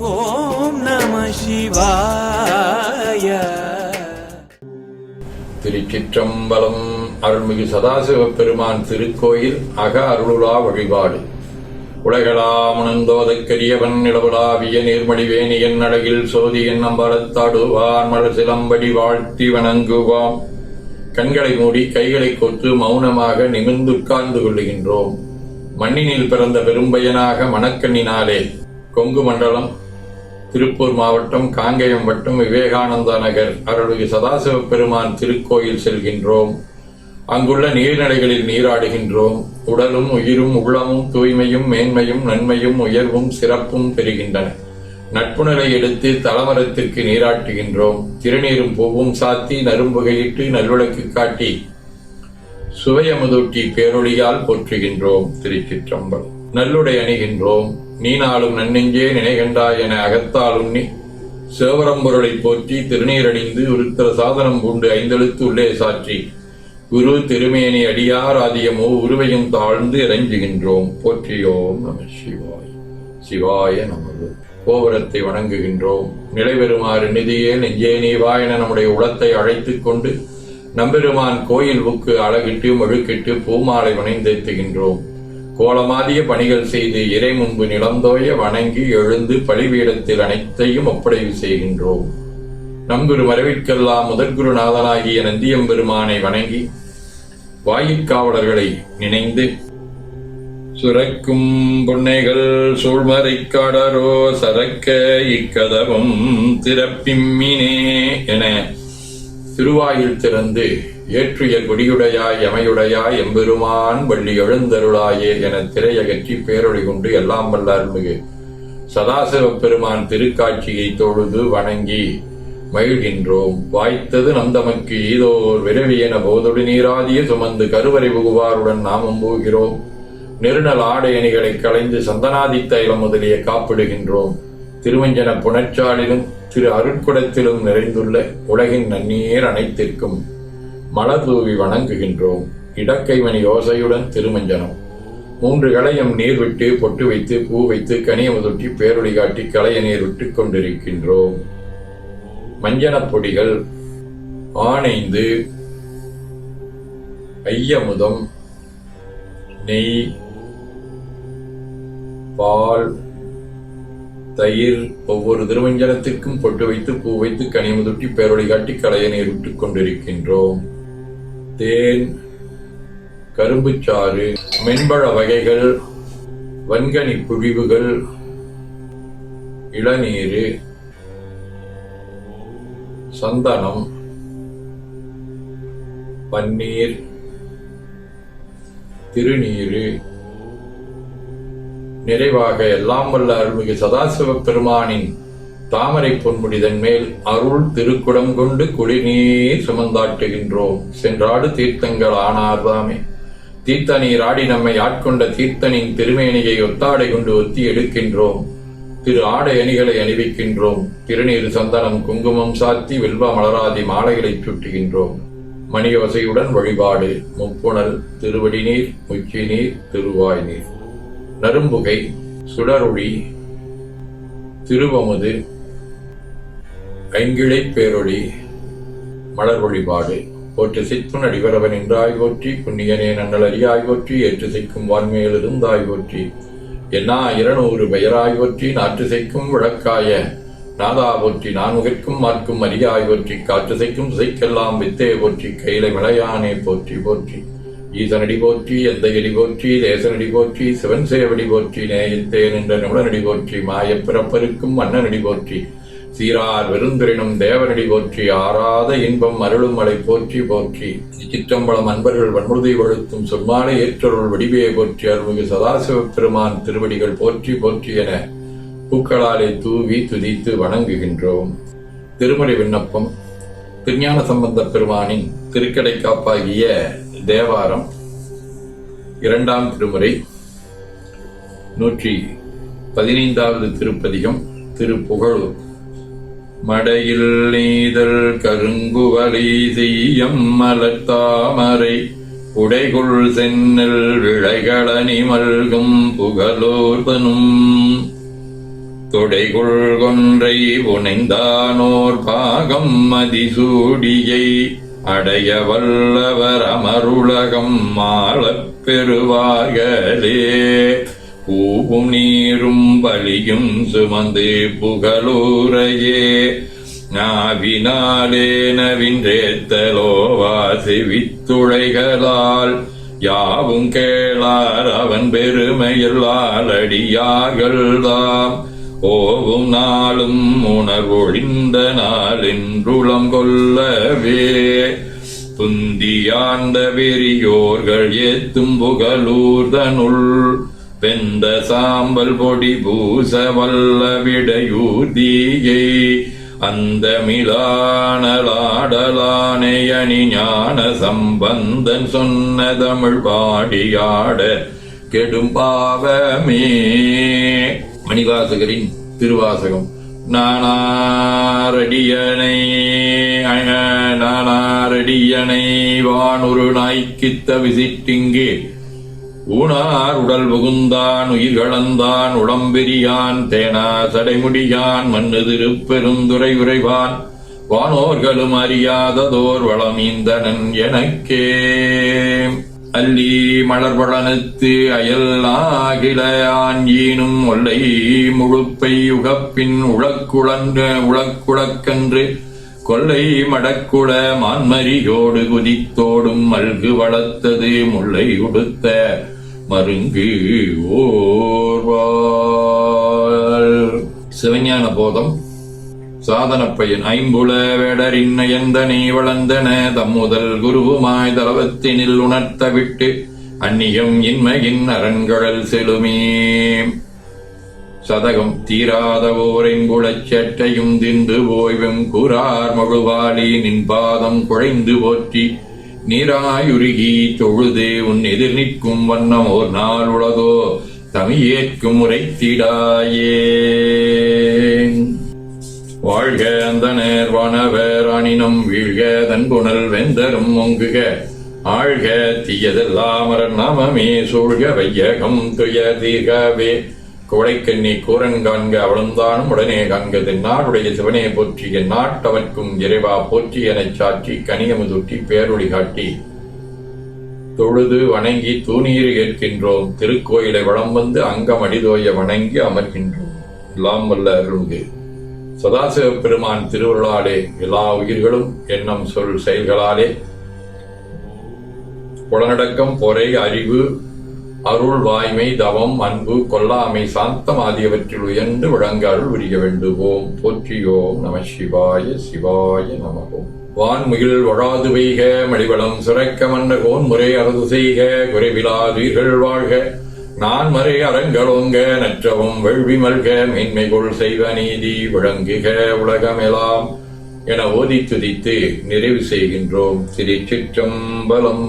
ஓம் நம சிவாய. திருச்சிற்றம்பலம் அருள்மிகு சதாசிவ பெருமான் திருக்கோயில் அக அருளுலா வழிபாடு. உலகளாமுணந்தோதற்கரியவன் நிலவுலாவிய நீர்மடிவேணியன் அழகில் சோதியன் அம்பலத்தாடுவான் மலர் சிலம்படி வாழ்த்தி வணங்குவாம். கண்களை மூடி கைகளை கொத்து மௌனமாக நிமிர்ந்து உட்கார்ந்து கொள்ளுகின்றோம். மண்ணினில் பிறந்த பெரும்பயனாக மணக்கண்ணினாலே கொங்கு மண்டலம் திருப்பூர் மாவட்டம் காங்கேயம் வட்டம் விவேகானந்தா நகர் அருள்மிகு சதாசிவ பெருமான் திருக்கோயில் செல்கின்றோம். அங்குள்ள நீர்நிலைகளில் நீராடுகின்றோம். உடலும் உயிரும் உள்ளமும் தூய்மையும் மேன்மையும் நன்மையும் உயர்வும் சிறப்பும் பெறுகின்றன. நட்புணரை எடுத்து தலமரத்திற்கு நீராட்டுகின்றோம். திருநீரும் பூவும் சாத்தி நரும்புகையிட்டு நல்விளக்கு காட்டி சுவையமுதூட்டி பேரொழியால் போற்றுகின்றோம். திருச்சிற்றம்பலம். நல்லுடை அணிகின்றோம். நீ நாளும் நன்னெஞ்சே நினைகண்டாய் என அகத்தால் உண்ணி சிவபரம்பொருளை போற்றி திருநீரணிந்து உருத்திர சாதனம் பூண்டு ஐந்தெழுத்து உள்ளே சாற்றி குரு திருமேனி அடியார் ஆதியமோ உருவையும் தாழ்ந்து இறைஞ்சுகின்றோம். போற்றியோம் நம சிவாய். சிவாய நமது. கோபுரத்தை வணங்குகின்றோம். நிலைபெறுமாறு நிதியே நெஞ்சே நீவா என நம்முடைய உளத்தை அழைத்துக் கொண்டு நம்பெருமான் கோயில் புக்கு அழகிட்டு மழுக்கிட்டு பூமாலை வணைந்தேத்துகின்றோம் கோலமாதிய பணிகள் செய்து இறை முன்பு நிலந்தோய வணங்கி எழுந்து பழிபீடத்தில் அனைத்தையும் ஒப்படைவு செய்கின்றோம். நம்புரு மரவிற்கெல்லாம் முதற்குருநாதனாகிய நந்தியம்பெருமானை வணங்கி வாயிற்காவலர்களை நினைந்து சுரக்கும் புன்னைகள் சூழ்மறை காடரோ சரக்க இக்கதவும் திறப்பிம்மினே என திருவாயில் திறந்து ஏற்றுய கொடியுடையாய் எமையுடையாய் எம்பெருமான் வள்ளி எழுந்தருளாயே என திரையகற்றி பேரொழி கொண்டு எல்லாம் வல்ல அருள்மிகு. சதாசிவ பெருமான் திருக்காட்சியை தொழுது வணங்கி மகிழ்கின்றோம். வாய்த்தது நந்தமக்கு ஈதோர் என போதொடு நீராதிய சுமந்து கருவறை புகுவாருடன் நாமும் போகிறோம். நெருநல் ஆடை அணிகளை களைந்து சந்தனாதி தைலம் முதலிய காப்பிடுகின்றோம். திருவஞ்சன புணச்சாலிலும் திரு அருட்குடத்திலும் நிறைந்துள்ள உலகின் நன்னீர் அனைத்திற்கும் மலர் தூவி வணங்குகின்றோம். இடக்கைவனி ஓசையுடன் திருமஞ்சனம். மூன்று களையம் நீர் விட்டு பொட்டு வைத்து பூ வைத்து கனியமுதொட்டி பேரொளி காட்டி களைய நீர் விட்டு கொண்டிருக்கின்றோம். மஞ்சனப் பொடிகள் ஆனைந்து ஐயமுதம் நெய் பால் தயிர் ஒவ்வொரு திருமஞ்சனத்திற்கும் பொட்டு வைத்து பூ வைத்து கனிமுதுட்டி பேரொளி காட்டி கலையனை விட்டுக் கொண்டிருக்கின்றோம். தேன் கரும்புச்சாறு மென்பழ வகைகள் வன்கனி புழிவுகள் இளநீர் சந்தனம் பன்னீர் திருநீரு நிறைவாக எல்லாம் வல்ல அருள்மிகு சதாசிவ பெருமானின் தாமரை பொன்முடிதன் மேல் அருள் திருக்குடம் கொண்டு குடிநீர் சுமந்தாட்டுகின்றோம் சென்றாடு தீர்த்தங்கள் ஆனார்தாமே. தீர்த்த நீர் நம்மை ஆட்கொண்ட தீர்த்தனின் திருமேனியை ஒத்தாடை கொண்டு ஒத்தி எடுக்கின்றோம். திரு ஆடை அணிகளை அணிவிக்கின்றோம். திருநீர் சந்தனம் குங்குமம் சாத்தி வில்வ மலராதி மாலைகளை சுட்டுகின்றோம். மணியோசையுடன் வழிபாடு. முப்புணல் திருவடி நீர் உச்சி நீர் திருவாய் நீர் நரும்புகை சுடரொளி திருவமுது ஐங்கிழை பேரொளி மலர் வழிபாடு போற்று சித்துன் அடிவரவன் என்றாய் போற்றி புண்ணியனே நன்னல் அறியாய் போற்றி ஏற்று செய்க்கும் வான்மையில் இருந்தாய் போற்றி என்னா இருநூறு பெயராய் போற்றி நாற்று செய்க்கும் விளக்காய நாதா போற்றி நான்முகற்கும் மார்க்கும் அரியாய் போற்றி காற்று செய்க்கும் செய்க்கெல்லாம் வித்தே போற்றி கையில விளையானே போற்றி போற்றி. ஈசனடி போற்றி எத்தையடி போற்றி தேசனடி போற்றி சிவன் சேவடி போற்றி நேயத்தேன் என்ற நிமிடனடி போற்றி மாயப் பிறப்பருக்கும் மன்னனடி போற்றி சீரார் விருந்திரினும் தேவனடி போற்றி ஆறாத இன்பம் அருளும் மலை போற்றி போற்றி சிற்றம்பலம் அன்பர்கள் வன்முறுதி வழுத்தும் சொம்மாலை ஏற்றருள் வடிவே போற்றி அருள்மிகு சதாசிவ பெருமான் திருவடிகள் போற்றி போற்றி என பூக்களாலே தூவி துதித்து வணங்குகின்றோம். திருமறை விண்ணப்பம் திருஞான சம்பந்த பெருமானின் திருக்கடை காப்பாகிய தேவாரம் இரண்டாம் திருமுறை நூற்றி பதினைந்தாவது திருப்பதிகம் திருப்புகழூர் மடையில் நீதல் கருங்குவலை செய்யம் மலர்த்தாமரை உடைகுள் சென்னல் விளைகளணி மல்கும் புகழோர்வனும் தொடைகுள் கொன்றை புனைந்தானோர் பாகம் மதிசூடியை அடைய வல்லவர் அமருலகம் மாளப் பெறுவார்களே. பூவும் நீரும் பலியும் சுமந்து புகழூரையே நாவினாலே நவின்றேத்தலோ வாசி வித்துழைகளால். யாவும் கேளார் அவன் பெருமையில் அடியார்கள் ஓவும் நாளும் உணர்வொழிந்த நாள் என்றுளம் கொள்ளவே. துந்தியாண்ட வெறியோர்கள் ஏத்தும் புகழூர்தனுள் வெந்த சாம்பல் பொடி பூச வல்ல விடையூதியை அந்த மிலானலாடலானையணி ஞான சம்பந்தன் சொன்ன தமிழ் பாடியாட கெடும் பாவமே. மணிவாசகரின் திருவாசகம். நானாரடியனை நானாரடியனை வானுரு நாய்க்கித்த விசிட்டிங்கே. ஊனார் உடல் புகுந்தான் உயிர்களந்தான் உடம்பெரியான் தேனா சடைமுடியான் மண்ணு திருப்பெருந்துரை உரைவான் வானோர்களும் அறியாததோர் வளமீந்தனன் எனக்கே. அல்லி மலர்வளனத்து அயல் ஈனும் ஒல்லை முழுப்பை உகப்பின் உழக்குளன்ற உழக்குழக்கன்று கொல்லை மடக்குள மான்மரியோடு குதித்தோடும் மல்கு வளர்த்தது முல்லை உடுத்த மருங்கு ஓர்வாள் சிவஞான போதம் சாதன பையன் ஐம்புல வேடரின் நயந்தனை வளர்ந்தன? தம்முதல் குருவுமாய் தலவத்தினில் உணர்த்த விட்டு அந்நியம் இன்மையின் அரண்கடல் செலுமே சதகம் தீராத ஓரைங்குளச் சேட்டையும் திந்து ஓய்வும் கூறார் மழுவாளி நின் பாதம் குழைந்து போற்றி நீராயுருகி தொழுதே உன் எதிர் நிற்கும் வண்ணம் ஓர் நாள் உலகோ தமியேற்கும் உரைத்திடாயே. வாழ்க அந்த நேர்வானவர் அணினம் வீழ்க தன்புணல் வெந்தரும் ஒங்குக. ஆழ்க தீயதெல்லாமர நாமமே சூழ்க வையகம் துய தீர்கவே. கொடைக்கண்ணி கூரன் காண்க அவளுந்தானும் உடனே காண்க தென்னாடுடைய சிவனே போற்றி என் நாட்டவர்க்கும் இறைவா போற்றி எனச் சாற்றி கனியமுதுட்டி பேரொழி காட்டி. தொழுது வணங்கி தூணீர் ஏற்கின்றோம் திருக்கோயிலை வளம் வந்து அங்கம் அடிதோய வணங்கி அமர்கின்றோம். எல்லாம் வல்ல அருள்கு சதாசிவ பெருமான் திருவருளாலே எல்லா உயிர்களும் எண்ணம் சொல் செயல்களாலே. புலனடக்கம் பொறை அறிவு அருள் வாய்மை தவம் அன்பு கொல்லாமை சாந்தம் ஆகியவற்றில் உயர்ந்து விளங்க அருள் விரிய வேண்டுவோம். போற்றியோம் நம சிவாய சிவாய நமகோம் வான்முகில் வழாது பெய்க மடிவளம் சுரக்க மன்ன கோன் முறை அரது செய்க குறைவிலாதுயிர்கள் வாழ்க. நான் மறை அரங்கலோங்க நற்றவும் வெள்வி மல்க மேன்மைகொள் செய்வ நீதி விளங்குக உலகமெல்லாம் என ஓதி துதித்து நிறைவு செய்கின்றோம். திருச்சிற்றம்பலம்